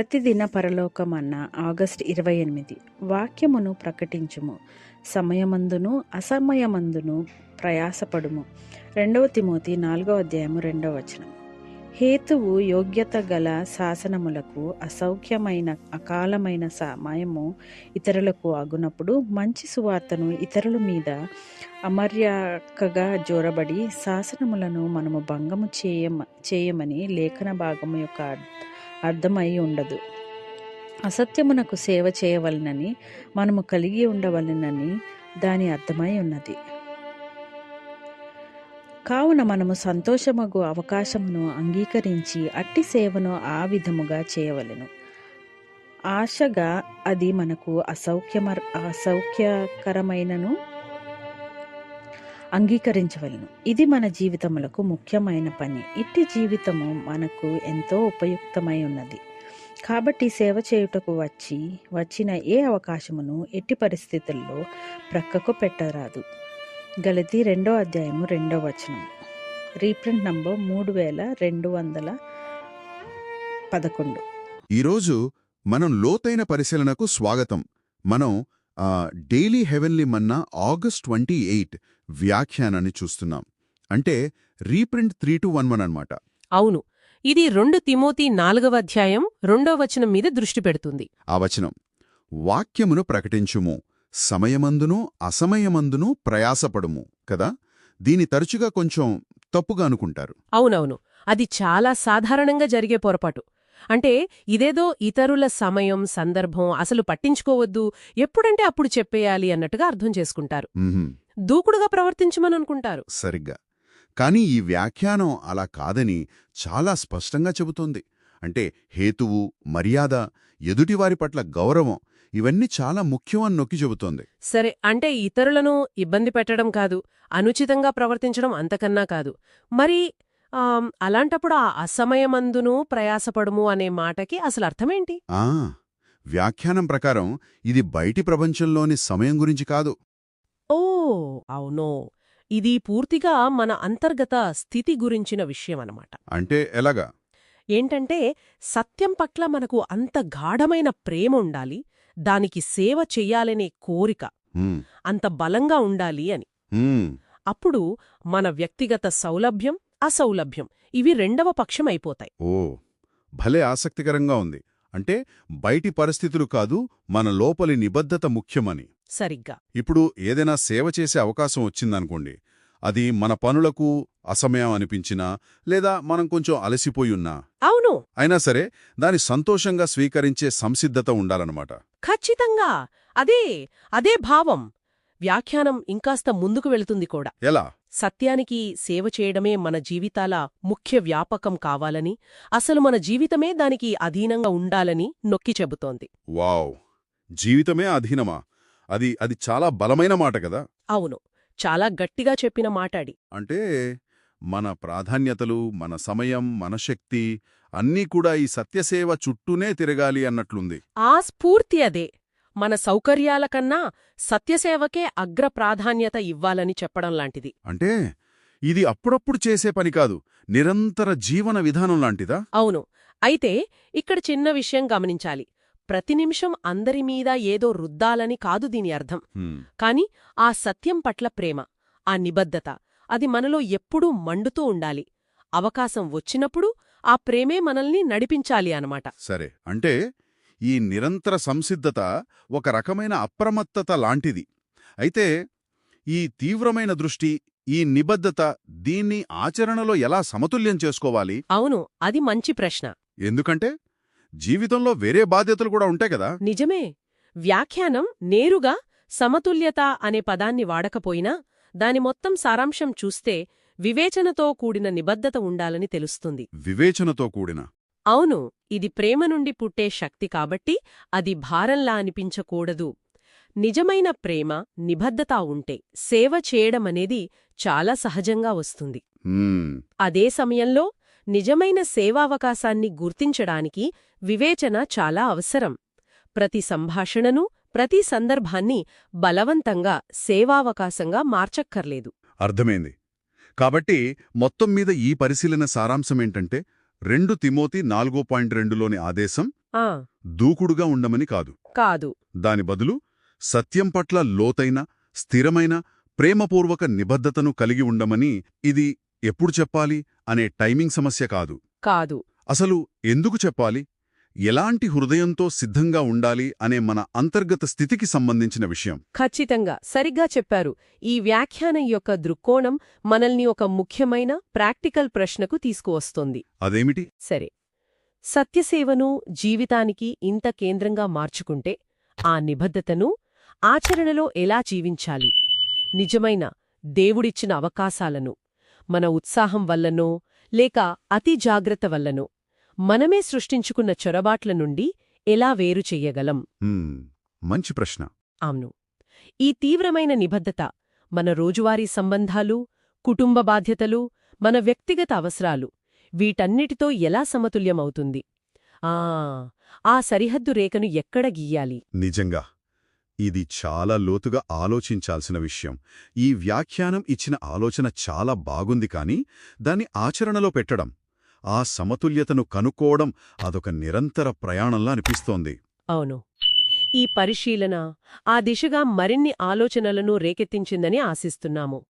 ప్రతిదిన పరలోకమన్న August ఇరవై ఎనిమిది వాక్యమును ప్రకటించుము. సమయమందును అసమయమందును ప్రయాసపడుము. రెండవ తిమోతి నాలుగవ అధ్యాయము రెండవ వచనం హేతువు యోగ్యత గల శాసనములకు అసౌఖ్యమైన అకాలమైన సమయము ఇతరులకు ఆగునప్పుడు మంచి సువార్తను ఇతరుల మీద అమర్యాకగా జోరబడి శాసనములను మనము భంగము చేయమ చేయమని లేఖన భాగము యొక్క అర్థమై ఉండదు. అసత్యమునకు సేవ చేయవలనని మనము కలిగి ఉండవలనని దాని అర్థమై ఉన్నది. కావున మనము సంతోషమగు అవకాశమును అంగీకరించి అట్టి సేవను ఆ విధముగా చేయవలెను. ఆశగా అది మనకు అసౌఖ్యమ అసౌఖ్యకరమైనను అంగీకరించవలను. ఇది మన జీవితములకు ముఖ్యమైన పని. ఇట్టి జీవితము మనకు ఎంతో ఉపయుక్తమై ఉన్నది. కాబట్టి సేవ చేయుటకు వచ్చి వచ్చిన ఏ అవకాశమును ఎట్టి పరిస్థితుల్లో ప్రక్కకు పెట్టరాదు. గలతి రెండో అధ్యాయము రెండో వచనం రీప్రింట్ నంబర్ మూడు వేల రెండు వందల పదకొండు. ఈరోజు మనం లోతైన పరిశీలనకు స్వాగతం. మనం daily heavenly manna August twenty eight వ్యాఖ్యానాన్ని చూస్తున్నాం. అంటే reprint three two one one అనమాట అవును. ఇది రెండు తిమోతి నాలుగవ అధ్యాయం రెండో వచనం మీద దృష్టి పెడుతుంది. ఆ వచనం వాక్యమును ప్రకటించుము సమయమందును అసమయమందును ప్రయాసపడుము కదా? దీని తరచుగా కొంచెం తప్పుగా అనుకుంటారు. అవునవును. అది చాలా సాధారణంగా జరిగే పొరపాటు. అంటే ఇదేదో ఇతరుల సమయం సందర్భం అసలు పట్టించుకోవద్దు. ఎప్పుడంటే అప్పుడు చెప్పేయాలి అన్నట్టుగా అర్థం చేసుకుంటారు. దూకుడుగా ప్రవర్తించమని అనుకుంటారు సరిగ్గా. కానీ ఈ వ్యాఖ్యానం అలా కాదని చాలా స్పష్టంగా చెబుతోంది. అంటే హేతువు మర్యాద ఎదుటివారి పట్ల గౌరవం ఇవన్నీ చాలా ముఖ్యం అని నొక్కి చెబుతోంది. సరే అంటే ఇతరులను ఇబ్బంది పెట్టడం కాదు అనుచితంగా ప్రవర్తించడం అంతకన్నా కాదు. మరి అలాంటప్పుడు ఆ అసమయమందును ప్రయాసపడుము అనే మాటకి అసలు అర్థమేంటి ఆ వ్యాఖ్యానం ప్రకారం ఇది బయటి ప్రపంచంలోని సమయం గురించి కాదు. ఓ అవునో. ఇది పూర్తిగా మన అంతర్గత స్థితి గురించిన విషయం అన్నమాట అంటే ఎలాగా? ఏంటంటే సత్యం పట్ల మనకు అంత గాఢమైన ప్రేమ ఉండాలి దానికి సేవ చెయ్యాలనే కోరిక అంత బలంగా ఉండాలి అని. అప్పుడు మన వ్యక్తిగత సౌలభ్యం అసౌలభ్యం. ఇవి రెండవ పక్షం అయిపోతాయి. ఓ భలే ఆసక్తికరంగా ఉంది. అంటే బయటి పరిస్థితులు కాదు మన లోపలి నిబద్ధత ముఖ్యమని. సరిగ్గా. ఇప్పుడు ఏదైనా సేవ చేసే అవకాశం వచ్చిందనుకోండి అది మన పనులకు అసమయం అనిపించినా లేదా మనం కొంచెం అలసిపోయున్నా అవును. అయినా సరే దాని సంతోషంగా స్వీకరించే సంసిద్ధత ఉండాలన్నమాట. ఖచ్చితంగా. అదే అదే భావం. వ్యాఖ్యానం ఇంకాస్త ముందుకు వెళుతుంది కూడా. ఎలా? సత్యానికి సేవ చేయడమే మన జీవితాల ముఖ్య వ్యాపకం కావాలని అసలు మన జీవితమే దానికి అధీనంగా ఉండాలని నొక్కి చెబుతోంది. వావ్! జీవితమే అధీనమా? అది అది చాలా బలమైన మాట కదా? అవును. చాలా గట్టిగా చెప్పిన మాటాడి. అంటే మన ప్రాధాన్యతలు మన సమయం మన శక్తి అన్నీ కూడా ఈ సత్యసేవ చుట్టూనే తిరగాలి అన్నట్లుంది. ఆ స్ఫూర్తి అదే. మన సౌకర్యాల కన్నా సత్యసేవకే అగ్ర ప్రాధాన్యత ఇవ్వాలని చెప్పడం లాంటిది. అంటే ఇది అప్పుడప్పుడు చేసే పని కాదు నిరంతర జీవన విధానం లాంటిదా? అవును. అయితే ఇక్కడ చిన్న విషయం గమనించాలి. ప్రతి నిమిషం అందరి మీద ఏదో రుద్దాలని కాదు దీని అర్థం. కాని ఆ సత్యం పట్ల ప్రేమ ఆ నిబద్ధత అది మనలో ఎప్పుడూ మండుతూ ఉండాలి. అవకాశం వచ్చినప్పుడు ఆ ప్రేమే మనల్ని నడిపించాలి అనమాట సరే. అంటే ఈ నిరంతర సంసిద్ధత ఒక రకమైన అప్రమత్తత లాంటిది. అయితే ఈ తీవ్రమైన దృష్టి ఈ నిబద్ధత దీన్ని ఆచరణలో ఎలా సమతుల్యం చేసుకోవాలి? అవును అది మంచి ప్రశ్న. ఎందుకంటే జీవితంలో వేరే బాధ్యతలు కూడా ఉంటాయి కదా? నిజమే. వ్యాఖ్యానం నేరుగా సమతుల్యత అనే పదాన్ని వాడకపోయినా దాని మొత్తం సారాంశం చూస్తే వివేచనతో కూడిన నిబద్ధత ఉండాలని తెలుస్తుంది. వివేచనతో కూడిన. అవును ఇది ప్రేమ నుండి పుట్టే శక్తి కాబట్టి అది భారంలా అనిపించకూడదు. నిజమైన ప్రేమ నిబద్ధత ఉంటే సేవ చేయడమనేది చాలా సహజంగా వస్తుంది. అదే సమయంలో నిజమైన సేవావకాశాన్ని గుర్తించడానికి వివేచన చాలా అవసరం. ప్రతి సంభాషణను ప్రతి సందర్భాన్ని బలవంతంగా సేవావకాశంగా మార్చక్కర్లేదు. అర్థమైంది. కాబట్టి మొత్తం మీద ఈ పరిశీలన సారాంశమేంటంటే రెండు తిమోతి నాలుగో పాయింట్ రెండులోని ఆదేశం దూకుడుగా ఉండమని కాదు. కాదు. దాని బదులు సత్యం పట్ల లోతైన స్థిరమైన ప్రేమపూర్వక నిబద్ధతను కలిగి ఉండమని ఇది ఎప్పుడు చెప్పాలి అనే టైమింగ్ సమస్య కాదు. కాదు. అసలు ఎందుకు చెప్పాలి? ఎలాంటి హృదయంతో సిద్ధంగా ఉండాలి అనే మన అంతర్గత స్థితికి సంబంధించిన విషయం. ఖచ్చితంగా సరిగ్గా చెప్పారు. ఈ వ్యాఖ్యానం యొక్క దృక్కోణం మనల్ని ఒక ముఖ్యమైన ప్రాక్టికల్ ప్రశ్నకు తీసుకువస్తోంది. అదేమిటి? సరే. సత్యసేవను జీవితానికి ఇంత కేంద్రంగా మార్చుకుంటే ఆ నిబద్ధతను ఆచరణలో ఎలా జీవించాలి? నిజమైన దేవుడిచ్చిన అవకాశాలను మన ఉత్సాహం వల్లనో లేక అతి జాగ్రత్త వల్లనో. మనమే సృష్టించుకున్న చొరబాట్ల నుండి ఎలా వేరు చెయ్యగలం? మంచి ప్రశ్న. అవును. ఈ తీవ్రమైన నిబద్ధత మన రోజువారీ సంబంధాలు కుటుంబ బాధ్యతలు మన వ్యక్తిగత అవసరాలు వీటన్నిటితో ఎలా సమతుల్యమవుతుంది? ఆ ఆ సరిహద్దు రేఖను ఎక్కడ గీయాలి? నిజంగా. ఇది చాలా లోతుగా ఆలోచించాల్సిన విషయం. ఈ వ్యాఖ్యానం ఇచ్చిన ఆలోచన చాలా బాగుంది కాని దాన్ని ఆచరణలో పెట్టడం ఆ సమతుల్యతను కనుక్కోవడం అదొక నిరంతర ప్రయాణంలా అనిపిస్తోంది. అవును. ఈ పరిశీలన ఆ దిశగా మరిన్ని ఆలోచనలను రేకెత్తించిందని ఆశిస్తున్నాము.